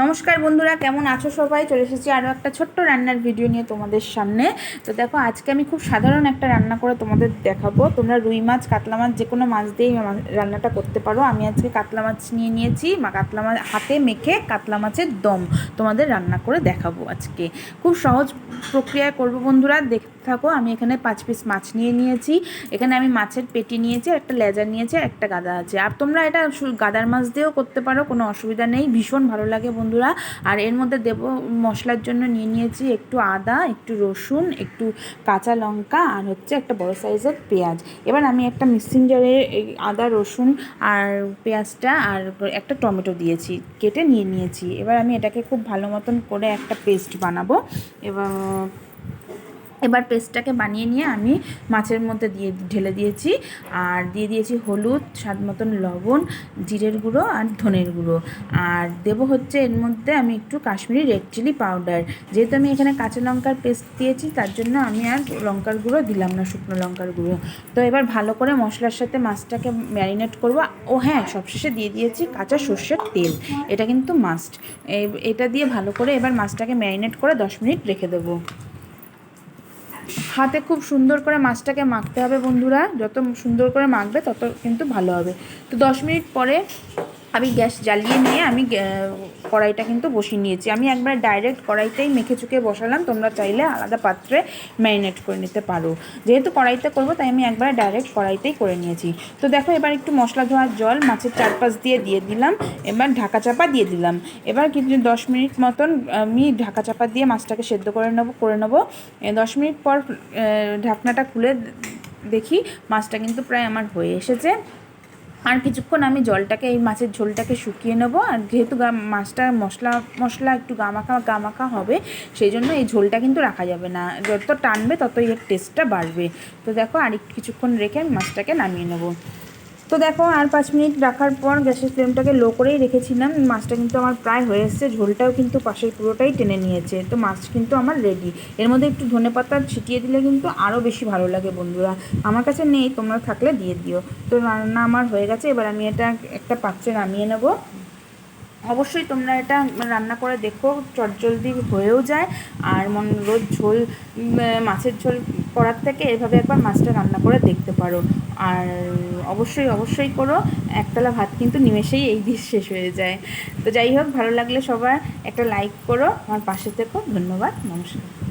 নমস্কার বন্ধুরা, কেমন আছো সবাই? চলে এসেছি আরও একটা ছোট্ট রান্নার ভিডিও নিয়ে তোমাদের সামনে। তো দেখো, আজকে আমি খুব সাধারণ একটা রান্না করে তোমাদের দেখাবো। তোমরা রুই মাছ, কাতলা মাছ, যে কোনো মাছ দিয়েই রান্নাটা করতে পারো। আমি আজকে কাতলা মাছ নিয়ে নিয়েছি, মা কাতলা মাছ হাতে মেখে কাতলা মাছের দম তোমাদের রান্না করে দেখাবো আজকে। খুব সহজ প্রক্রিয়ায় করব বন্ধুরা। দেখতে থাকো, আমি এখানে পাঁচ পিস মাছ নিয়ে নিয়েছি। এখানে আমি মাছের পেটি নিয়েছি একটা লেজার নিয়েছি একটা গাদা আছে। আর তোমরা এটা গাদার মাছ দিয়েও করতে পারো, কোনো অসুবিধা নেই। ভীষণ ভালো লাগে বন্ধুরা। আর এর মধ্যে দেব মশলার জন্য নিয়ে নিয়েছি একটু আদা, একটু রসুন, একটু কাঁচা লঙ্কা আর হচ্ছে একটা বড় সাইজের পেঁয়াজ। এবার আমি একটা মিক্সিং জারে আদা, রসুন আর পেঁয়াজটা আর একটা টমেটো দিয়েছি, কেটে নিয়ে নিয়েছি। এবার আমি এটাকে খুব ভালো মতন করে একটা পেস্ট বানাবো। এবার এবার পেস্টটাকে বানিয়ে নিয়ে আমি মাছের মধ্যে দিয়ে ঢেলে দিয়েছি। আর দিয়ে দিয়েছি হলুদ, স্বাদ মতন লবণ, জিরের গুঁড়ো আর ধনের গুঁড়ো। আর দেবো হচ্ছে এর মধ্যে আমি একটু কাশ্মীরি রেড চিলি পাউডার। যেহেতু আমি এখানে কাঁচা লঙ্কার পেস্ট দিয়েছি, তার জন্য আমি আর লঙ্কার গুঁড়ো দিলাম না, শুকনো লঙ্কার গুঁড়ো। তো এবার ভালো করে মশলার সাথে মাছটাকে ম্যারিনেট করব। ও হ্যাঁ সবশেষে দিয়ে দিয়েছি কাঁচা সর্ষের তেল। এটা কিন্তু মাস্ট। এটা দিয়ে ভালো করে এবার মাছটাকে ম্যারিনেট করে দশ মিনিট রেখে দেবো। হাতে খুব সুন্দর করে মাছটাকে মাখতে হবে বন্ধুরা। যত সুন্দর করে মাখবে তত কিন্তু ভালো হবে। তো দশ মিনিট পরে আমি গ্যাস জ্বালিয়ে নিয়ে আমি কড়াইটা কিন্তু বসিয়ে নিয়েছি। আমি একবার ডাইরেক্ট কড়াইতেই মেখে চুকে বসালাম, তোমরা চাইলে আলাদা পাত্রে ম্যারিনেট করে নিতে পারো। যেহেতু কড়াইতে করব, তাই আমি একবার ডাইরেক্ট কড়াইতেই করে নিয়েছি। তো দেখো, এবার একটু মশলা ধোয়ার জল, মাছের চারপাশ দিয়ে দিয়ে দিলাম। এবার ঢাকা চাপা দিয়ে দিলাম। এবার কিন্তু দশ মিনিট মতন, আমি ঢাকা চাপা দিয়ে মাছটাকে সেদ্ধ করে নেব করে নেব। দশ মিনিট পর ঢাকনাটা খুলে দেখি, মাছটা কিন্তু প্রায় আমার হয়ে এসেছে। আর কিছুক্ষণ আমি জলটাকে, এই মাছের ঝোলটাকে শুকিয়ে নেব। আর যেহেতু মাছটা মশলা মশলা একটু গামাখা গামাখা হবে, সেই জন্য এই ঝোলটা কিন্তু রাখা যাবে না। যত টানবে ততই এর টেস্টটা বাড়বে। তো দেখো আর কিছুক্ষণ রেখে আমি মাছটাকে নামিয়ে নেব। তো দেখো, আর পাঁচ মিনিট রাখার পর গ্যাসের ফ্লেমটাকে লো করেই রেখেছিলাম। মাছটা কিন্তু আমার প্রায় হয়ে এসেছে, ঝোলটাও কিন্তু পাশের পুরোটাই টেনে নিয়েছে। তো মাছ কিন্তু আমার রেডি এর মধ্যে একটু ধনে পাতা ছিটিয়ে দিলে কিন্তু আরও বেশি ভালো লাগে বন্ধুরা। আমার কাছে নেই, তোমরা থাকলে দিয়ে দিও। তো রান্না আমার হয়ে গেছে, এবার আমি এটা একটা পাত্রে নামিয়ে নেব। অবশ্যই তোমরা এটা রান্না করে দেখো, চটজলদি হয়েও যায়। আর মন রোজ ঝোল মাছের ঝোল করার থেকে এভাবে একবার মাছটা রান্না করে দেখতে পারো। আর অবশ্যই অবশ্যই করো। একতলা ভাত কিন্তু নিমেষেই এই দিন শেষ হয়ে যায়। তো যাই হোক, ভালো লাগলে সবার একটা লাইক করো। আমার পাশে থেকো। ধন্যবাদ। নমস্কার।